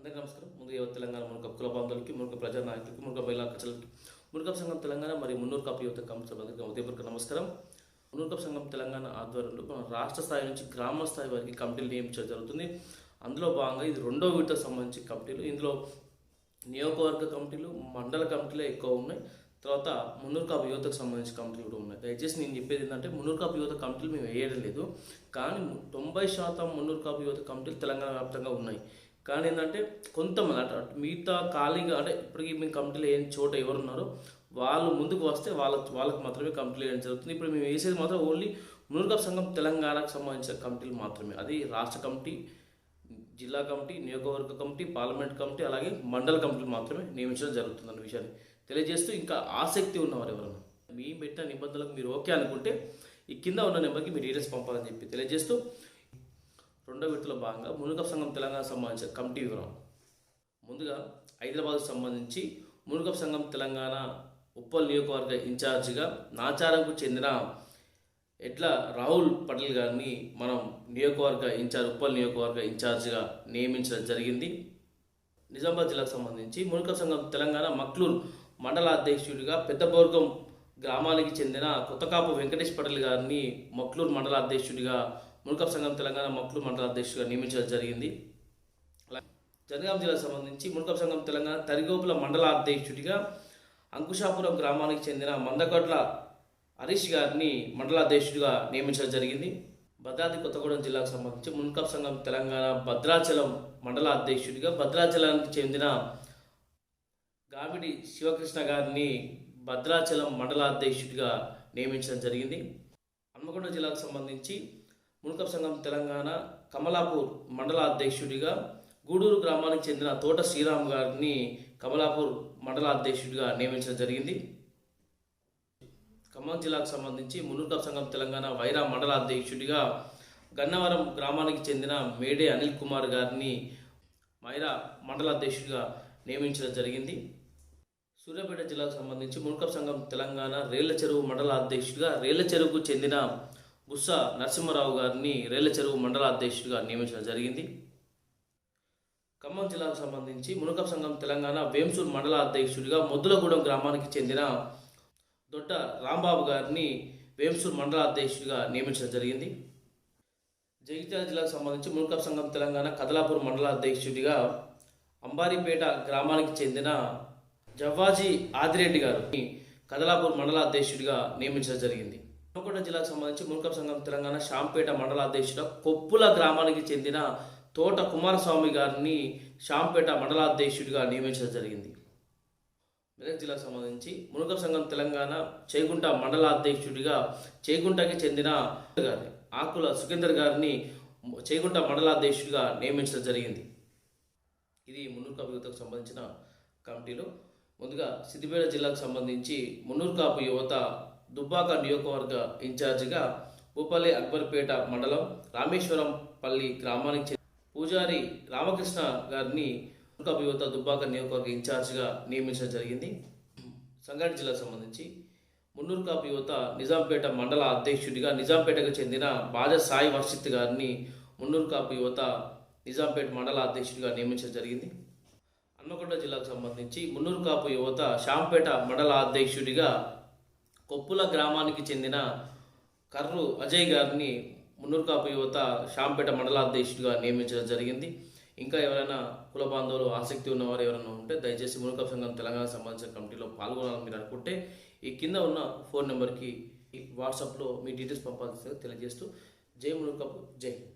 అందరికీ నమస్కారం. ముందు యువత తెలంగాణ మునక కుల బాంధవులకి మునక ప్రజా నాయకులకి మునక మహిళా కచలకి మునుకప్ సంఘం తెలంగాణ మరియు మున్నూరు కాపు యువత కమిటీ ఉదయపూర్వక నమస్కారం. మున్నూరు సంఘం తెలంగాణ ఆధ్వర్యంలో మన రాష్ట్ర స్థాయి నుంచి గ్రామ స్థాయి వరకు కమిటీలు నియమించడం జరుగుతుంది. అందులో భాగంగా ఇది రెండో విడతకు సంబంధించి కమిటీలు. ఇందులో నియోజకవర్గ కమిటీలు మండల కమిటీలే ఎక్కువ ఉన్నాయి. తర్వాత మున్నూరు కాపు యువతకు సంబంధించిన కమిటీలు కూడా ఉన్నాయి. దయచేసి నేను చెప్పేది ఏంటంటే మున్నూరు కాపు యువత కమిటీలు మేము వేయడం లేదు. కానీ తొంభై శాతం మున్నూరు కాపు యువత కమిటీలు తెలంగాణ వ్యాప్తంగా ఉన్నాయి. కానీ ఏంటంటే కొంతమంది అంటే మిగతా ఖాళీగా అంటే ఇప్పటికీ మేము కమిటీలు లేని చోట ఎవరున్నారో వాళ్ళు ముందుకు వస్తే వాళ్ళ వాళ్ళకి మాత్రమే కంప్లీట్ చేయడం జరుగుతుంది. ఇప్పుడు మేము వేసేది మాత్రం ఓన్లీ మున్నూరు సంఘం తెలంగాణకు సంబంధించిన కమిటీలు మాత్రమే. అది రాష్ట్ర కమిటీ జిల్లా కమిటీ నియోజకవర్గ కమిటీ పార్లమెంట్ కమిటీ అలాగే మండల కమిటీలు మాత్రమే నియమించడం జరుగుతుంది అన్న విషయాన్ని తెలియజేస్తూ ఇంకా ఆసక్తి ఉన్నవారు ఎవరైనా మేము పెట్టిన నిబంధనలకు మీరు ఓకే అనుకుంటే ఈ కింద ఉన్న నెంబర్కి మీరు డీటెయిల్స్ పంపాలని చెప్పి తెలియజేస్తూ రెండో విడతలో భాగంగా మునుగప్ సంఘం తెలంగాణ సంబంధించిన కమిటీ వివరం. ముందుగా హైదరాబాద్కు సంబంధించి మునుగ సంఘం తెలంగాణ ఉప్పల్ నియోజకవర్గ ఇన్ఛార్జిగా నాచారంకు చెందిన ఎట్ల రాహుల్ పటేల్ గారిని మనం నియోజకవర్గ ఇన్ఛార్జ్ ఉప్పల్ నియోజకవర్గ ఇన్ఛార్జిగా నియమించడం జరిగింది. నిజామాబాద్ జిల్లాకు సంబంధించి మునుక సంఘం తెలంగాణ మక్లూర్ మండల అధ్యక్షుడిగా పెద్దబోర్గం గ్రామానికి చెందిన కొత్తకాపు వెంకటేష్ పటేల్ గారిని మక్లూర్ మండల అధ్యక్షుడిగా మునుకప్ సంఘం తెలంగాణ మక్కులు మండల అధ్యక్షుడిగా నియమించడం జరిగింది. అలా జనగాం జిల్లాకు సంబంధించి మునుకప్ సంఘం తెలంగాణ తరిగోపుల మండల అధ్యక్షుడిగా అంకుశాపురం గ్రామానికి చెందిన మందకొట్ల హరీష్ గారిని మండల అధ్యక్షుడిగా నియమించడం జరిగింది. భద్రాద్రి కొత్తగూడెం జిల్లాకు సంబంధించి మున్కప్ సంఘం తెలంగాణ భద్రాచలం మండల అధ్యక్షుడిగా భద్రాచలానికి చెందిన గామిడి శివకృష్ణ గారిని భద్రాచలం మండల అధ్యక్షుడిగా నియమించడం జరిగింది. హన్మకొండ జిల్లాకు సంబంధించి మున్కప్ సంఘం తెలంగాణ కమలాపూర్ మండల అధ్యక్షుడిగా గూడూరు గ్రామానికి చెందిన తోట శ్రీరామ్ గారిని కమలాపూర్ మండల అధ్యక్షుడిగా నియమించడం జరిగింది. ఖమ్మం జిల్లాకు సంబంధించి మునుకప్ సంఘం తెలంగాణ వైరా మండల అధ్యక్షుడిగా గన్నవరం గ్రామానికి చెందిన మేడే అనిల్ కుమార్ గారిని మైరా మండల అధ్యక్షుడిగా నియమించడం జరిగింది. సూర్యాపేట జిల్లాకు సంబంధించి మునుకప్ సంఘం తెలంగాణ రేళ్ళ చెరువు మండల అధ్యక్షుడిగా రేళ్ళ చెరువుకు చెందిన గుస్సా నరసింహారావు గారిని రేళ్ళ చెరువు మండల అధ్యక్షుడిగా నియమించడం జరిగింది. ఖమ్మం జిల్లాకు సంబంధించి మునకప్ సంఘం తెలంగాణ వేంసూర్ మండల అధ్యక్షుడిగా ముద్దులగూడెం గ్రామానికి చెందిన దొడ్డ రాంబాబు గారిని వేంసూర్ మండల అధ్యక్షుడిగా నియమించడం జరిగింది. జగిత్యాల జిల్లాకు సంబంధించి మునుకప్ సంఘం తెలంగాణ కదలాపూర్ మండల అధ్యక్షుడిగా అంబారిపేట గ్రామానికి చెందిన జవ్వాజీ ఆదిరెడ్డి గారిని కదలాపూర్ మండల అధ్యక్షుడిగా నియమించడం జరిగింది. హనుమకొండ జిల్లాకు సంబంధించి మునుకప్ సంఘం తెలంగాణ శాంపేట మండలాధ్యక్షుడు కొప్పుల గ్రామానికి చెందిన తోట కుమారస్వామి గారిని శాంపేట మండలాధ్యక్షుడిగా నియమించడం జరిగింది. మెదక్ జిల్లాకు సంబంధించి మునుగప్ సంఘం తెలంగాణ చేగుంట మండలాధ్యక్షుడిగా చేగుంటకి చెందిన గారిని ఆకుల సుఖేందర్ గారిని చేగుంట మండలాధ్యక్షుడిగా నియమించడం జరిగింది. ఇది మున్నూరు యువతకు సంబంధించిన కమిటీలో. ముందుగా సిద్దిపేట జిల్లాకు సంబంధించి మున్నూరు కాపు యువత దుబ్బాక నియోజకవర్గ ఇన్ఛార్జిగా భూపల్లి అక్బర్పేట మండలం రామేశ్వరం పల్లి గ్రామానికి చెందిన పూజారి రామకృష్ణ గారిని యువత దుబ్బాక నియోజకవర్గ ఇన్ఛార్జిగా నియమించడం జరిగింది. సంగారెడ్డి జిల్లా సంబంధించి మున్నూరు కాపు యువత నిజాంపేట మండల అధ్యక్షుడిగా నిజాంపేటకు చెందిన బాజ సాయి వర్షిత్ గారిని మున్నూరు కాపు యువత నిజాంపేట మండల అధ్యక్షుడిగా నియమించడం జరిగింది. హన్మకొండ జిల్లాకు సంబంధించి మున్నూరు కాపు యువత శాంపేట మండల అధ్యక్షుడిగా కొప్పుల గ్రామానికి చెందిన కర్రు అజయ్ గారిని మున్నూరు కాపు యువత శాంపేట మండలాధ్యక్షుడిగా నియమించడం జరిగింది. ఇంకా ఎవరైనా కుల బాంధవులు ఆసక్తి ఉన్నవారు ఎవరైనా ఉంటే దయచేసి మునుకప్ సంఘం తెలంగాణ సంబంధించిన కమిటీలో పాల్గొనాలని మీరు అనుకుంటే ఈ కింద ఉన్న ఫోన్ నెంబర్కి ఈ వాట్సాప్లో మీ డీటెయిల్స్ పంపాల్సిందిగా తెలియజేస్తూ జై మునుకప్ జై